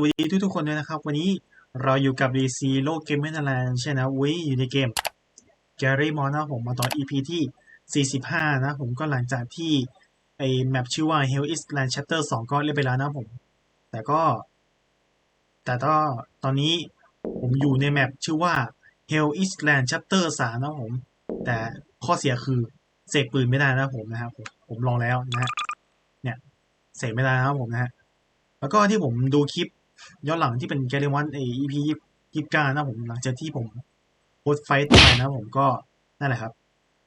สวัสดีทุกทุกๆคนด้วยนะครับ วันนี้เราอยู่กับ DC โลกเกมเมอร์แลนด์ใช่นะวิอยู่ในเกม g a r y m o n นะผมมาตอน EP ที่ 45 นะผมก็หลังจากที่ไอแมปชื่อว่า Hell is Land Chapter 2 ก็เล่นไปแล้วนะผม แต่ก็ แต่ก็ตอนนี้ผมอยู่ในแมปชื่อว่า Hell is Land Chapter 3 นะผม แต่ข้อเสียคือเสกปืนไม่ได้นะผมนะครับผมผมลองแล้วนะฮะเนี่ยเสกไม่ได้นะครับผมนะฮะแล้วก็ที่ผมดูคลิป ย้อนหลังที่เป็นแกลเลวันเอ EP ยี่สิบเก้านะผมหลังจากที่ผมโพสต์ไฟต์ไปนะผมก็นั่นแหละครับ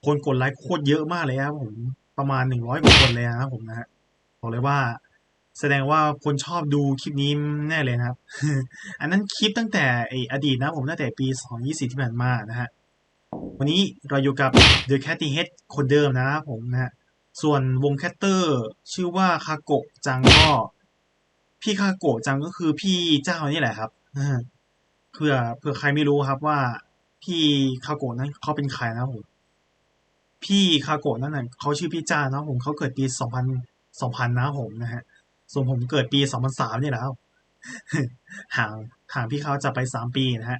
คนกดไลค์โคตรเยอะมากเลยครับผมประมาณหนึ่งร้อยกว่าคนเลยนะครับผมนะฮะบอกเลยว่า แสดงว่าคนชอบดูคลิปนี้แน่เลยนะครับ อันนั้นคลิปตั้งแต่ไออดีตนะผมตั้งแต่ปี2020ที่ผ่านมานะฮะวันนี้เราอยู่กับ The Catty Head คนเดิมนะครับผมนะฮะส่วนวงแคตเตอร์ชื่อว่าคาโกะจังก็ พี่คาโกะจังก็คือพี่เจ้านี่แหละครับเผื่อเผื่อใครไม่รู้ครับว่าพี่คาโกะนั้นเขาเป็นใครนะผม พี่คาโกะนั่นน่ะเขาชื่อพี่จ้านะผมเขาเกิดปีสองพันสองพันนะผมนะฮะ ส่วนผมเกิดปีสองพันสามนี่และครับห่างห่างพี่เขาจะไปสามปีนะฮะ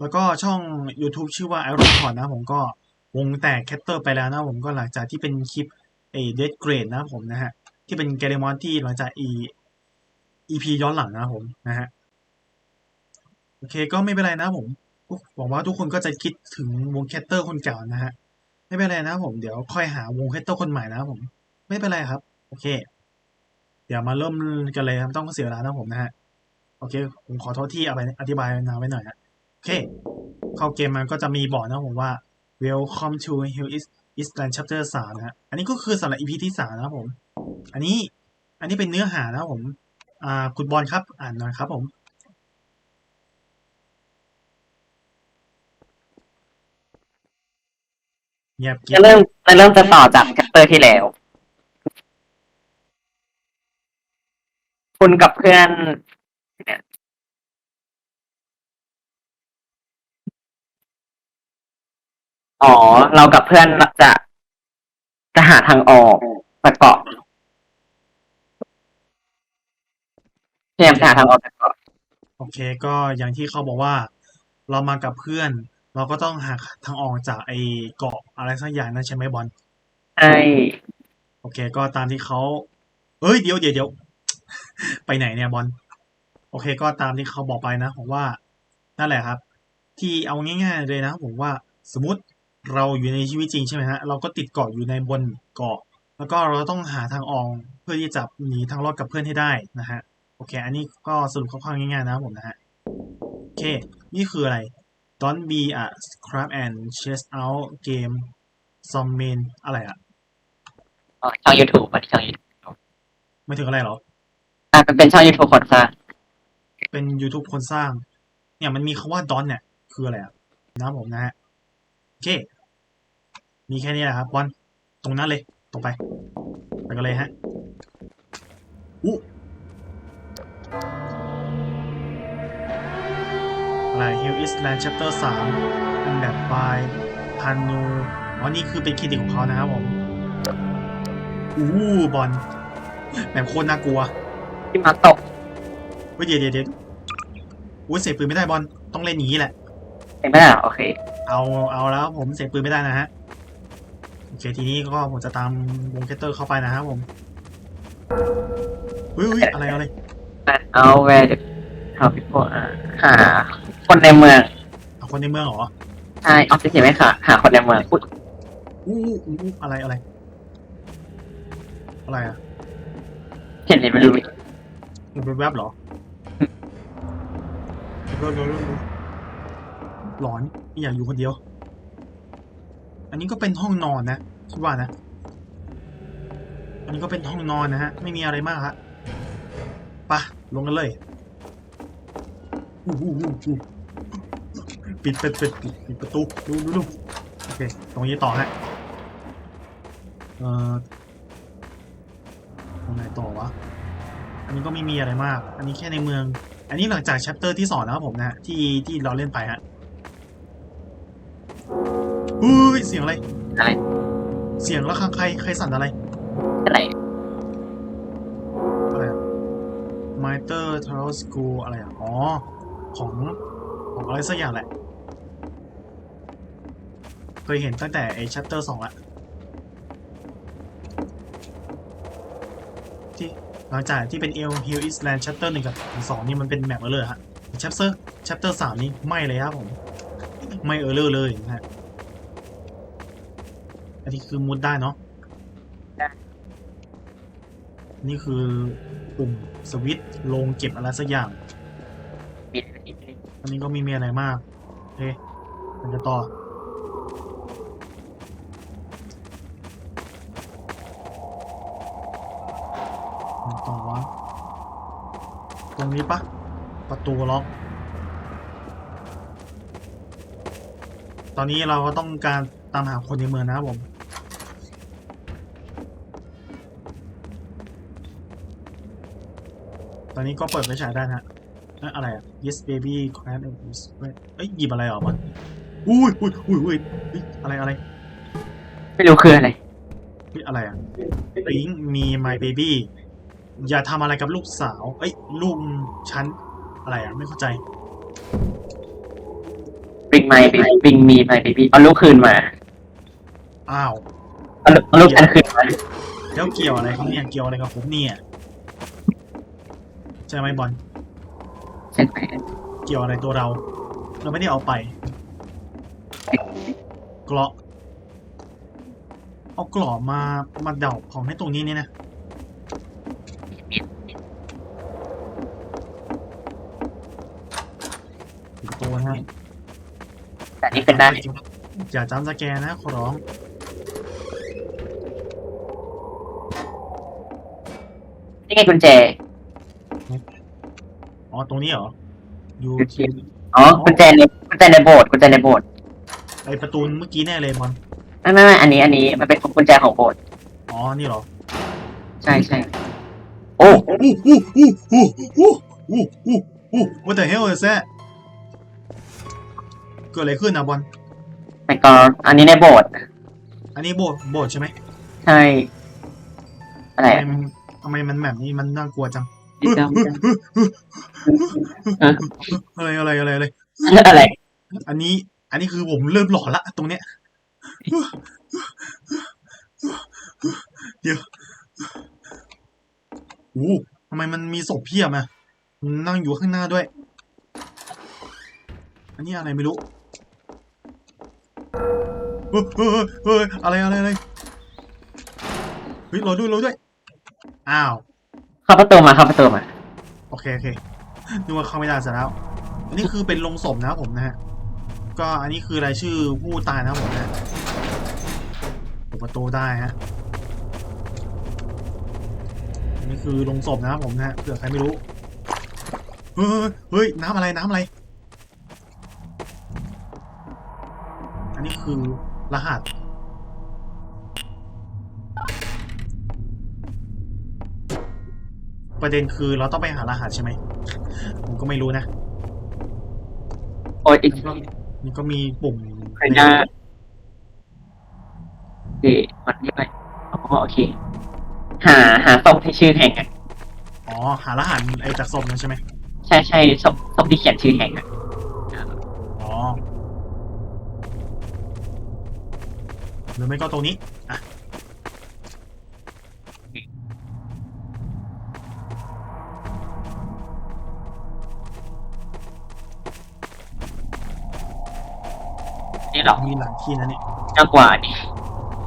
แล้วก็ช่อง YouTube ชื่อว่า Iron c o r นะผมก็วงแตกแคตเตอร์ไปแล้วนะผมก็หลังจากที่เป็นคลิปเอเดดเกรดนะผมนะฮะ ที่เป็นแกเลมอนที่หลังจากอี EP ย้อนหลังนะผมนะฮะโอเคก็ไม่เป็นไรนะผมหวังว่าทุกคนก็จะคิดถึงวงแคตเตอร์คนเก่านะฮะไม่เป็นไรนะผมเดี๋ยวค่อยหาวงแคตเตอร์คนใหม่นะผม ไม่เป็นไรครับ โอเค เดี๋ยวมาเริ่มกันเลยครับต้องเสียเวลานะผมนะฮะโอเค ผมขอโทษที่เอาไปอธิบายนานไว้หน่อยนะโอเค เข้าเกมมันก็จะมีบอกนะผมว่า Welcome to Hell is Island Chapter 3นะฮะอันนี้ก็คือสำหรับ EP ที่3นะผม อันนี้อันนี้เป็นเนื้อหานะผม อ่าคุณบอลครับ อ่านหน่อยครับผม เงียบกียจะบเริ่มจะเริ่มจะต่อจากแคปเตอร์ที่แล้ว คุณกับเพื่อนเนี่ยอ๋อ เรากับเพื่อนจะจะหาทางออกจากเกาะ พยายามจะหาทางออกจากเกาะโอเค ก็อย่างที่เขาบอกว่า เรามากับเพื่อน เราก็ต้องหาทางออกจากไอ้เกาะอะไรสักอย่างนั่นใช่ไหมบอลใช่โอเค ก็ตามที่เขาเอ้ยเดี๋ยวเดี๋ยวเดี๋ยว ไปไหนเนี่ยบอลโอเค ก็ตามที่เขาบอกไปนะผมว่านั่นแหละครับ ที่เอาง่าย ๆ เลยนะผมว่าสมมติเราอยู่ในชีวิตจริงใช่ไหมฮะเราก็ติดเกาะอยู่ในบนเกาะ แล้วก็เราต้องหาทางออกเพื่อที่จะหนีทางรอดกับเพื่อนให้ได้นะฮะ โอเค อันนี้ก็สรุปคร่าวๆง่ายๆนะครับผมนะฮะ โอเค นี่คืออะไร Don't be a scrap and chase out game some main อะไรอะอ๋อช่อง YouTube อะช่อง YouTube ไม่ถึงอะไรเหรอ อะมันเป็นช่อง YouTube คนสร้างเป็น YouTube คนสร้าง เนี่ยมันมีคำว่า Don เนี่ย คืออะไรอะนะครับผมนะฮะ โอเค มีแค่นี้แหละครับบอลตรงนั้นเลย ตรงไป ไปกันเลยฮะอู้ อะไร Hell is Land Chapter 3เป็นแบบ by พันนูอ๋อนี่คือเป็นคลินิกของเขานะครับผมอู้บอลแบบโคตรน่ากลัวที่มาตกเฮ้ยเดี๋ยวเดี๋ยวเดี๋ยวอุ้ยเสกปืนไม่ได้บอลต้องเล่นอย่างนี้แหละเห็นไหมล่ะโอเค เอาเอาแล้วผมเสกปืนไม่ได้นะฮะโอเคทีนี้ก็ผมจะตามวงแคตเตอร์เข้าไปนะครับผมเฮ้ยเฮ้ยอะไรอะไร เอาแวร์หาพี่พวกหา คนในเมืองเอาคนในเมืองเหรอใช่ออฟฟิศเห็นไหมคะหาคนในเมืองอุ๊ยอู้อู้อู้อู้อะไรอะไร อะไรอะเห็นเห็นไม่รู้มันเป็นแวบเหรอเร็วเร็วเร็วเร็วหลอนไม่อยากอยู่คนเดียว อันนี้ก็เป็นห้องนอนนะคิดว่านะ อันนี้ก็เป็นห้องนอนนะฮะ ไม่มีอะไรมากฮะไปะลงกันเลยอู้หูหูหู ปิดปิดปิดปิดปิดประตูดูดูดูโอเค ตรงนี้ต่อฮะเอ่อตรงไหนต่อวะ อันนี้ก็ไม่มีอะไรมาก อันนี้แค่ในเมือง อันนี้หลังจากแชปเตอร์ที่สองนะครับผมนะฮะที่ที่เราเล่นไปฮะอุ้ยเสียงอะไร อะไร เสียงแล้วข้างใครใครสั่นอะไร อะไรอะไรอะ My Character Tarot School อะไรอะ อ๋อ ของของอะไรสักอย่างแหละ เคยเห็นตั้งแต่ไอ้ Chapter สองละที่หลังจากที่เป็น El Hill Island Chapter หนึ่งกับสองนี่มันเป็นแมปเออร์เลอร์ฮะ Chapter Chapter สามนี่ไม่เลยครับผม ไม่เออร์เลอร์เลยนะฮะอันนี้คือมุดได้เนาะนี่คือปุ่มสวิตช์ลงเก็บอะไรสักอย่างปิดอันนี้ก็ไม่มีอะไรมากโอเคมันจะต่อ มันต่อวะ ตรง นี้ปะประตูล็อก ตอนนี้เราก็ต้องการตามหาคนในเมืองนะครับผมตอนนี้ก็เปิดไฟฉายได้นะฮะเอ้ยอะไรอะ yes baby crash เอ้ยหยิบอะไรออกมาอุ้ยอุ้ยอุ้ยอุ้ยเฮ้ยอะไรอะไร ไม่รู้คืออะไรเฮ้ยอะไรอะปิงมี my baby อย่าทำอะไรกับลูกสาว เอ้ยลูกฉันอะไรอะ ไม่เข้าใจ bring my baby bring me my baby เอาลูกคืนมาอ้าว เอาลูกเอาลูกฉันคืนมาแล้วเกี่ยวอะไรครับเนี่ยเกี่ยวอะไรกับผมเนี่ยใช่ไหมบอลใช่ไหมเกี่ยวอะไรตัวเรา เราไม่ได้เอาไปเกราะเอาเกราะมามาเดาของให้ตรงนี้เนี่ยนะ นะแต่นี่เป็นได้อย่าจำสแกนนะขอร้องนี่ไงกุญแจ อ๋อ ตรงนี้เหรอ อยู่ อ๋อ กุญแจในกุญแจในโบสถ์กุญแจในโบสถ์ไอประตูเมื่อกี้แน่เลยมันไม่ไม่ไม่อันนี้ อันนี้ มันเป็นกุญแจของโบสถ์อ๋อ นี่เหรอ ใช่ใช่โอ้ What the hell is that? เกิดอะไรขึ้นนะบอลแต่ก็อันนี้ในโบสถ์อันนี้โบสถ์โบสถ์ใช่ไหมใช่ อะไรทำไมมันทำไมมันแบบนี้มันน่ากลัวจังอะไรอะไรอะไรอะไรอะไร อันนี้ อันนี้คือผมเริ่มหลอนละตรงเนี้ยเดี๋ยวโอ้ทำไมมันมีศพเพียบอะมันนั่งอยู่ข้างหน้าด้วย อันนี้อะไรไม่รู้ เฮ้ยเฮ้ยเฮ้ยอะไรอะไรอะไรเฮ้ยรอด้วยรอด้วยอ้าวเข้าประตูมาเข้าประตูมาโอเคโอเคนึกว่าเข้าไม่ได้ซะแล้วอันนี้คือเป็นลงศพนะครับผมนะฮะก็อันนี้คือรายชื่อผู้ตายนะครับผมนะฮะเปิดประตูได้ฮะอันนี้คือลงศพนะครับผมนะฮะเผื่อใครไม่รู้เฮ้ยเฮ้ยน้ำอะไรน้ำอะไร อันนี้ คือรหัส ประเด็นคือเราต้องไปหารหัสใช่ไหมผมก็ไม่รู้นะโอ้ยอีกนี่ก็มีปุ่มใครหน้าโอเคมันนี่ไปอ๋อโอเค หาหาศพที่ชื่อแห่งอะอ๋อหารหัสไอ้จากศพนั่นใช่ไหมใช่ใช่ศพศพที่เขียนชื่อแห่งอะ อ๋อ หรือไม่ก็ตรงนี้อะนี่หรอมีหลายที่นะเนี่ยน่ากว่านี่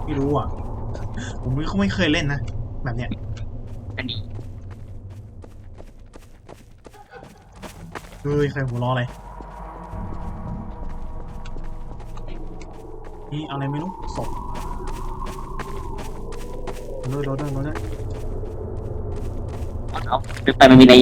ไม่รู้อะ ผมไม่ไม่เคยเล่นนะ แบบเนี้ยอันนี้เฮ้ยใครหัวเรออะไร นี่อะไรไม่รู้ศพโดนโดนโดนโดนเอาลึกไปมันมีใน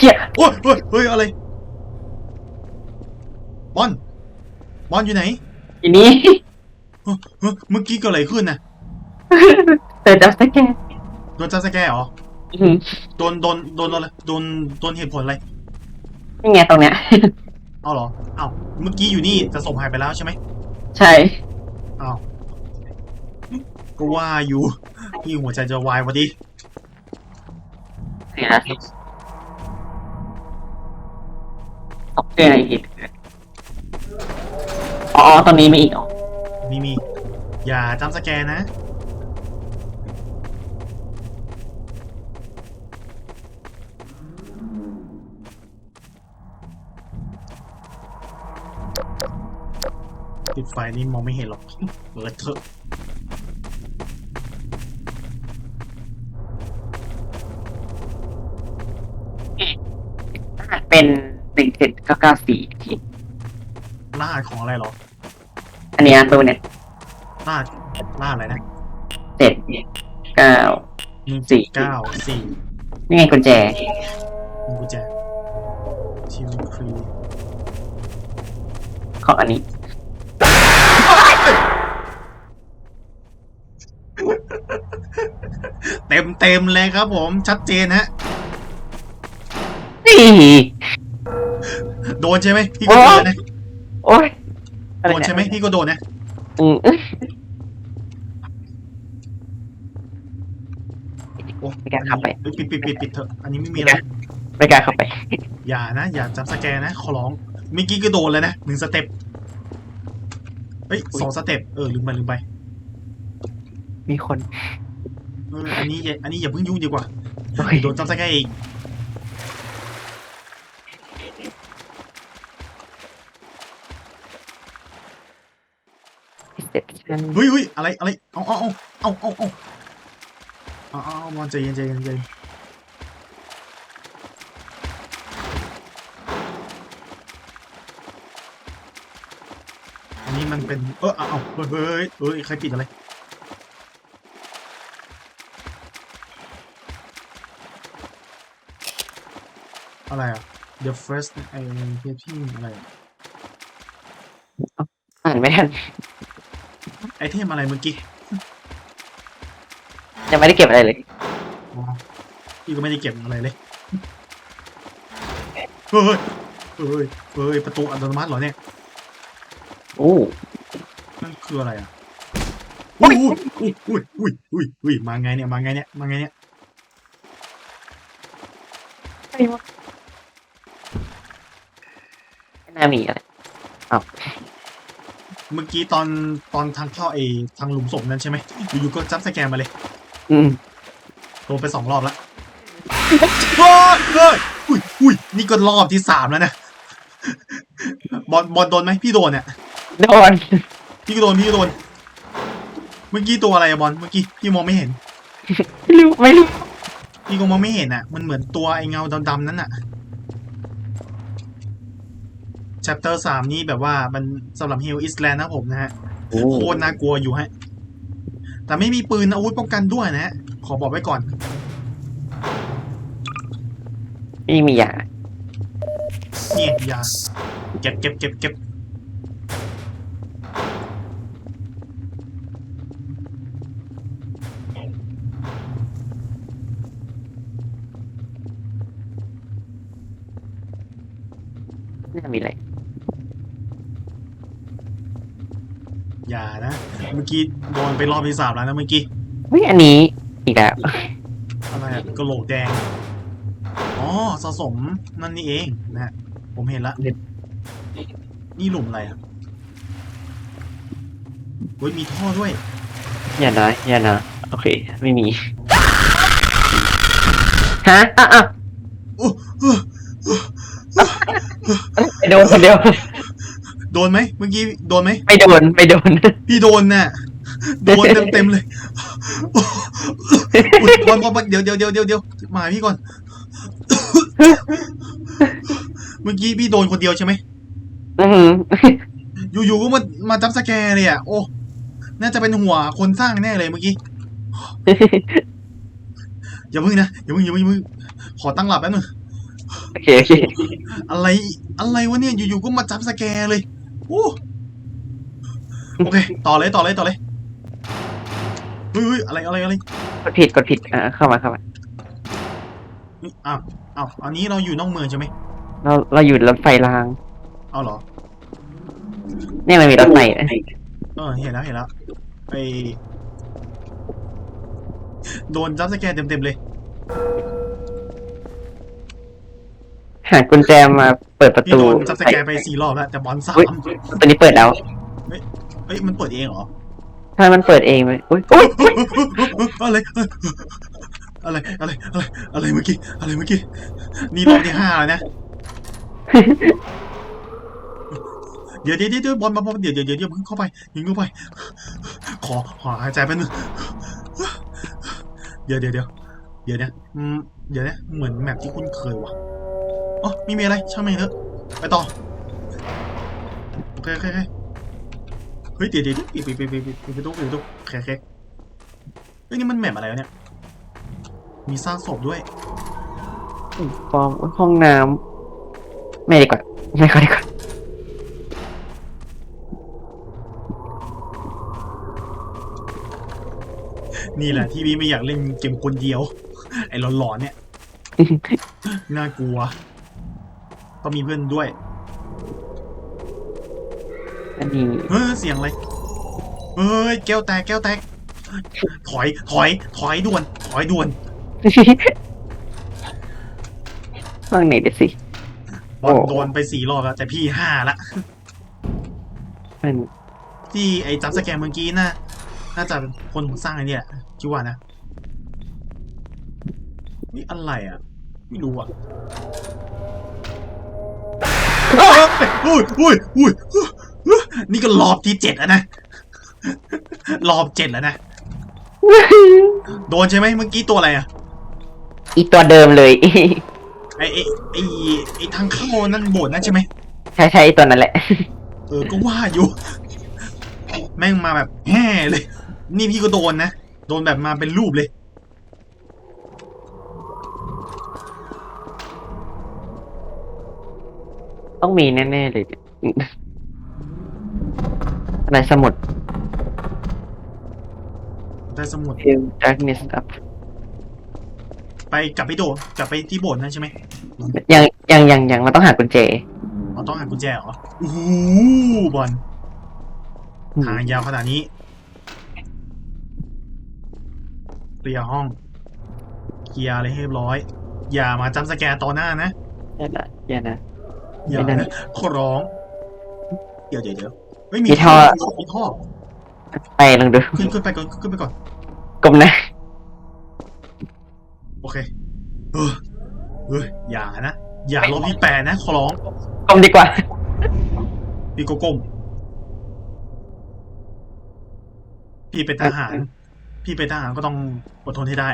เขียโอ้ยเฮ้ยเฮ้ยอะไรบอล บอลอยู่ไหนทีนี้ เฮ้ยเฮ้ยเมื่อกี้เกิดอะไรขึ้นนะเจอจัสแกนโดนจับสแกร์เหรออื้อหือโดนโดนโดนอะไรโดนโดนเหตุผลอะไรนี่ไงตรงเนี้ย เอาเหรอเอาเมื่อกี้อยู่นี่แต่ศพหายไปแล้วใช่ไหมใช่ เอาก็ว่าอยู่พี่หัวใจจะวายพอดี เสียสิตกเจออะไรผิด อ๋อตรงนี้มีอีกเหรอมีมีอย่าจำสแกนนะปิดไฟนี่มองไม่เห็นหรอก เปิดเถอะรหัสเป็นหนึ่งเจ็ดเก้าเก้าสี่ที รหัสของอะไรเหรออันเนี้ยตัวเนี่ยรหัสรหัสอะไรนะเจ็ดเก้าหนึ่งสี่ เก้าสี่นี่ไงกุญแจ มีกุญแจชิวครีของอันนี้ เต็มเต็มเลยครับผมชัดเจนฮะ นี่ โดนใช่ไหมพี่ก็โดนนะ โอ้ยอะไรโดนเนี่ยใช่ไหมพี่ก็โดนนะอืมโอ้ไม่กล้าเข้าไปเฮ้ยปิดปิดปิดปิดเถอะอันนี้ไม่มีอะไรไม่กล้าเข้าไป อย่านะ อย่าจับสแกนนะ ขอร้องเมื่อกี้ก็โดนเลยนะหนึ่งสเต็ปเฮ้ยสองสเต็ปเออลืมไปลืมไปมีคนเอออันนี้อย่าอันนี้อย่าเพิ่งยุ่งดีกว่าโอ้ยโดนจับสแกนอีก เจ็ดชั้นเฮ้ยเฮ้ยอะไรอะไรเอาเอาเอาเอาเอาเอาเอาบอลใจเย็นใจเย็นใจเย็นอันนี้มันเป็นเออเอาเาเฮ้ยเฮ้ยเฮ้ยใครปิดอะไรอะไรอะ The first ไอ้เพจที่อะไรอ่อ่านไม่ทัน ไอเทมอะไรเมื่อกี้ยังไม่ได้เก็บอะไรเลย อ๋อพี่ก็ไม่ได้เก็บอะไรเลย เฮ้ย เฮ้ย เฮ้ย ประตูอัตโนมัติเหรอเนี่ยโอ้นั่นคืออะไรอะ อุ้ยอุ้ยอุ้ยอุ้ยอุ้ยอุ้ยมาไงเนี่ย มาไงเนี่ย มาไงเนี่ยไม่วะไม่น่ามีอะไร เมื่อกี้ตอนตอนทางเข้าไอทางหลุมศพนั้นใช่ไหมอยู่ๆก็จับสแกนมาเลยอืมโดนไปสองรอบแล้วเฮ้ยเฮ้ยอุ้ยอุ้ยนี่ก็รอบที่สามแล้วนะบอลบอลโดนไหมพี่โดนเนี่ยโดนพี่ก็โดนพี่ก็โดน เมื่อกี้ตัวอะไรอะบอลเมื่อกี้พี่มองไม่เห็น ไม่รู้ไม่รู้พี่ก็มองไม่เห็นอะมันเหมือนตัวไอเงาดำๆนั้นอะ chapter สามนี่แบบว่ามันสำหรับ Hill Island นะผมนะฮะโอ้โคตรน่ากลัวอยู่ฮะ แต่ไม่มีปืนอาวุธป้องกันด้วยนะฮะ ขอบอกไว้ก่อน ไม่มียานี่ยาเก็บเก็บเก็บเก็บไม่น่ามีอะไร อย่านะ เมื่อกี้โดนไปรอบที่สามแล้วนะเมื่อกี้เฮ้ยอันนี้อีกแล้วอะไรอะกระโหลกแดง อ๋อสะสมนั่นนี่เองนะฮะผมเห็นละ นี่หลุมอะไรอะเฮ้ยมีท่อด้วย อย่านะอย่านะโอเค ไม่มีฮะอะอะโอ้เออไปโดนคนเดียว โดนไหมเมื่อกี้โดนไหมไม่โดนไม่โดน พี่โดนน่ะโดนเต็มเต็มๆเลยอุ๊ยบอลบอลบอลเดี๋ยวเดี๋ยวเดี๋ยวเดี๋ยวเดี๋ยวมาหาพี่ก่อน เมื่อกี้พี่โดนคนเดียวใช่ไหมอือหืออยู่ๆก็มามาจับสแกร์เลยอะโอ้น่าจะเป็นหัวคนสร้างแน่เลยเมื่อกี้อย่าพึ่งนะอย่าพึ่งอย่าพึ่งอย่าพึ่งขอตั้งหลับแป๊บนึงโอเคโอเคอะไรอะไรวะเนี่ยอยู่ๆก็มาจับสแกร์เลยโอ้โอเค ต่อเลยต่อเลยต่อเลยเฮ้ยเฮ้ยอะไรอะไรอะไรกดผิดกดผิดอ่าเข้ามาเข้ามาเฮ้ยอ้าวอ้าวอันนี้เราอยู่นอกเมืองใช่ไหมเราเราอยู่รถไฟรางเอาเหรอเนี่ยมันมีรถไฟเออเห็นแล้วเห็นแล้วไปโดนจับสแกนเต็มๆเลย หากุญแจมาเปิดประพี่ตูโดนจับสแกนไปสี่รอบแล้ว แต่บอลสามอุ๊ยตัวนี้เปิดแล้วเฮ้ย มันเปิดเองเหรอถ้ามันเปิดเองเลยอุ้ยอุ๊ยอะไรอะไรอะไรอะไรอะไรเมื่อกี้อะไรเมื่อกี้นี่รอบที่ห้าแล้วนะเดี๋ยวเดี๋ยวเดี๋ยวบอลบอลบอลเดี๋ยวเดี๋ยวเดี๋ยวเดี๋ยวเพิ่งเข้าไปยิงเข้าไป ขอขอหายใจแป๊บนึงเดี๋ยวเดี๋ยวเดี๋ยวเดี๋ยวเนี่ยอืมเดี๋ยวเนี่ยเหมือนแมปที่คุ้นเคยว่ะ อ๋อไม่มีอะไรช่างมันเถอะไปต่อโอเคโอเคโอเคเฮ้ยเดี๋ยวเดี๋ยวเดี๋ยวปิดปิดปิดปิดปิดปิดประตูปิดประตูโอเคโอเคเฮ้ยนี่มันแมปอะไรวะเนี่ยมีซากศพด้วยฟอร์มห้องน้ำไม่ดีกว่าไม่ค่อยดีกว่านี่แหละที่พี่ไม่อยากเล่นเกมคนเดียว ไอ้หลอนๆเนี่ย น่ากลัว ต้องมีเพื่อนด้วยอันนี้เฮ้ยเสียงอะไรเฮ้ยแก้วแตกแก้วแตก ถอยถอยถอยด่วน ถอยด่วนห้องไหนเดี๋ยวสิบอลโอ้โดนไปสี่รอบแล้ว แต่พี่ห้าละมันที่ไอ้จับสแกนเมื่อกี้น่าน่าจะเป็นคนสร้างไอ้เนี่ยคิดว่านะนี่อะไรอะ ไม่รู้อะ อุ้ยอุ้ยอุ้ยอุ้ยนี่ก็รอบที่เจ็ดแล้วนะรอบเจ็ดแล้วนะ โดนใช่ไหมเมื่อกี้ตัวอะไรอะอีตัวเดิมเลยไอ้ไอ้ไอ้ไอ้ทางเข้านั่นโบสถ์นั่นใช่ไหมใช่ใช่ตัวนั้นแหละ เออก็ว่าอยู่ แม่งมาแบบแห่เลย นี่พี่ก็โดนนะ โดนแบบมาเป็นรูปเลย ต้องมีแน่ๆเลยเนี่ยอะไรสมุดได้สมุด Fill darkness up ไปกลับไปโดดกลับไปที่โบสถ์นั่นใช่ไหมยังยังยังยังเราต้องหากุญแจเราต้องหากุญแจเหรอโอ้โหบอลทางยาวขนาดนี้เคลียร์ห้องเคลียร์อะไรให้เรียบร้อย อย่ามาจำสแกนต่อหน้านะ อย่านะอย่านะ อย่าไม่ได้นะขอร้อง เดี๋ยวเดี๋ยวเดี๋ยวเฮ้ยมีมีท่อ มีท่อไปลองดูขึ้นขึ้นไปก่อนขึ้นไปก่อนกลมนะโอเคเออเฮ้ยอย่านะอย่าลบพี่แปดนะขอร้องกลมดีกว่า พี่โกก้มพี่เป็นทหาร พี่เป็นทหารก็ต้องอดทนให้ได้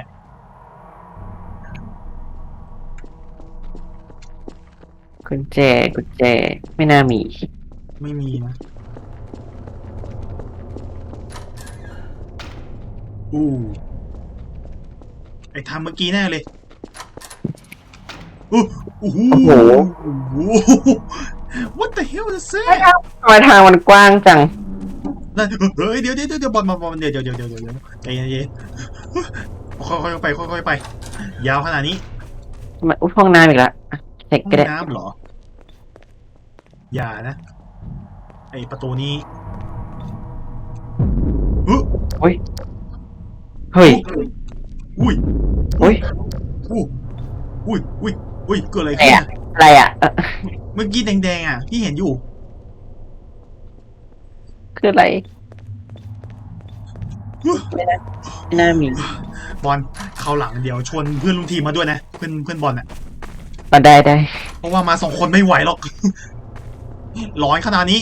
กุญแจกุญแจไม่น่ามี ไม่มีนะ อู้ไอ้ทำเมื่อกี้แน่เลยอู้โอ้โหโอ้โห โอ้โห What the hell is that ทำไมทางมันกว้างจัง นั่นเฮ้ยเดี๋ยวเดี๋ยวเดี๋ยวบอลบอลบอลเดี๋ยวเดี๋ยวเดี๋ยวเดี๋ยวเดี๋ยวใจเย็นๆค่อยๆไปค่อยๆไป ยาวขนาดนี้ทำไมอุ้ยห้องน้ำอีกละอะ เช็คห้องก็ได้น้ำเหรอ อย่านะ ไอประตูนี้อุ๊ยอุ้ยเฮ้ย อุ้ยอุ้ยอุ้ยอุ้ยอุ้ยอุ้ยเกิดอะไรอะไรขึ้นอะอะไรอะเอ่อเมื่อกี้แดงๆอะที่เห็นอยู่ คืออะไรไม่น่าไม่น่ามีบอลเขาวหลังเดี๋ยวชวนเพื่อนรุ่นทีมมาด้วยนะ เพื่อนเพื่อนบอลอะ มาได้ได้เพราะว่ามาสองคนไม่ไหวหรอก ร้อนขนาดนี้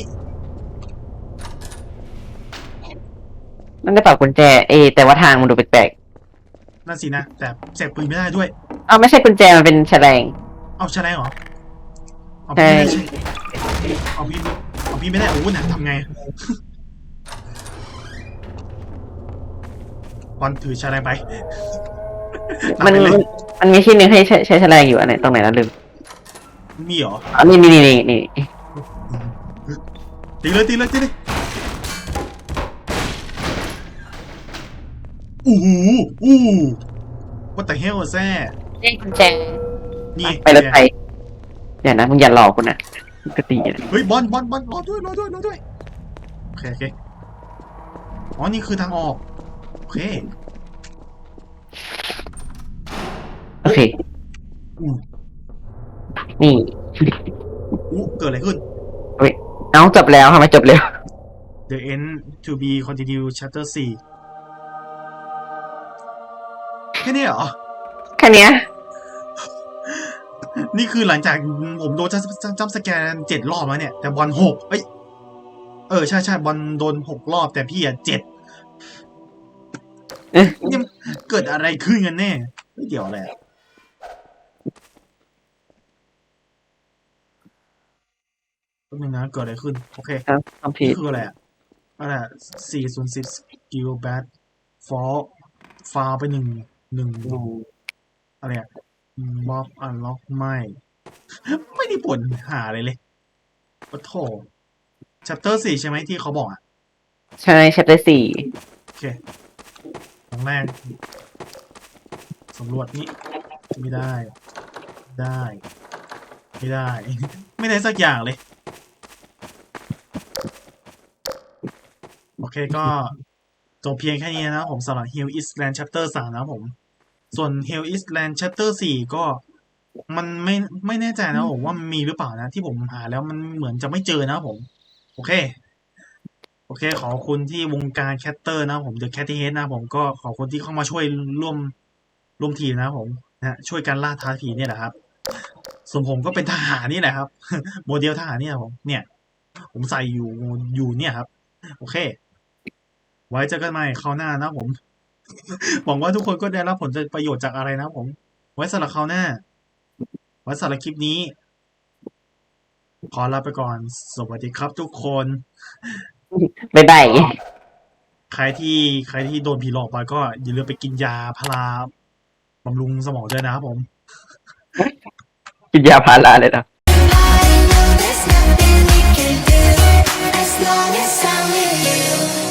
นั่นได้เปล่ากุญแจเอยแต่ว่าทางมันดูแปลกนั่นสินะ แต่เสกปืนไม่ได้ด้วยๆอ้าวไม่ใช่กุญแจมันเป็นแฉลง เอาใช่ไหมเหรอ เอาใช่พี่ไม่ได้ใช่เอาพี่เอาพี่ไม่ได้อาวุธนะทำไง บอลถือชาอะไรไป มันตามไปเลยมันมันมีที่หนึ่งให้ใช้ใช้แฉลงอยู่อันไหนตรงไหนแล้วลืมมีเหรออ๋อนี่นี่นี่นี่ตีเลยตีเลยตีเลยอู้หูอู้ what the hell is that ได้กุญแจนี่ไปรถไฟเดี๋ยวนะมึงอย่าหลอกกูนะมึงก็ตีนะเฮ้ยบอลบอลบอลรอด้วยรอด้วยรอด้วยโอเคโอเคอ๋อนี่คือทางออกโอเค โอเคอู้นี่ อู้เกิดอะไรขึ้น เอ้าจบแล้วทำไมจบเร็ว The end to be continue chapter 4แค่นี้เหรอ แค่เนี้ย นี่คือหลังจากผมโดนจับจับสแกนเจ็ดรอบแล้วเนี่ย แต่บอลหกเอ้ย เออ ใช่ใช่บอลโดนหกรอบ แต่พี่อะเจ็ดเอ๊ะ นี่มันเกิดอะไรขึ้นกันแน่ไม่เกี่ยวอะไรอะ ป๊บนึงนะเกิดอะไรขึ้น โอเคครับทำผินี่ดคืออะไรอะอะไรสี่ศูนย์สิบสกิลแบทฟอลฟาวไปหนึ่งหนึ่งอะไรอะม็อบอันล็อกไม่ ไม่ได้ผลหาอะไรเลยปะโถชัปเตอร์สี่ใช่ไหมที่เขาบอกอะใช่แชปเตอร์สี่โอเคครั้งแรกสำรวจนี่ไม่ได้ ได้ ไม่ได้ ไม่ได้สักอย่างเลย โอ เคก็จบเพียงแค่นี้นะผมสำหรับ Hill Island Chapter 3นะผม ส่วน Hill Island Chapter 4ก็มันไม่ไม่แน่ใจนะผมว่ามันมีหรือเปล่านะ ที่ผมหาแล้วมันเหมือนจะไม่เจอนะผม โอเค โอเค ขอบคุณที่วงการแคตเตอร์นะผม The Cat Head นะผมก็ขอบคุณที่เข้ามาช่วยร่วมร่วมทีมนะผมนะช่วยกันล่าท้าผีเนี่ยแหละครับ ส่วนผมก็เป็นทหารนี่แหละครับ โมเดลทหารเนี่ยผมเนี่ย ผมใส่อยู่อยู่เนี่ยครับ โอเค ไว้เจอกันใหม่คราวหน้านะผม หวังว่าทุกคนก็ได้รับผลประโยชน์จากอะไรนะผม ไว้สำหรับคราวหน้า ไว้สำหรับคลิปนี้ ขอลาไปก่อน สวัสดีครับทุกคน บ๊ายบายใครที่ใครที่โดนผีหลอกไปก็อย่าลืมไปกินยาพาราบำรุงสมองด้วยนะครับผม กินยาพาราเลยนะ Yes, I'm we can do as long as I'm with you.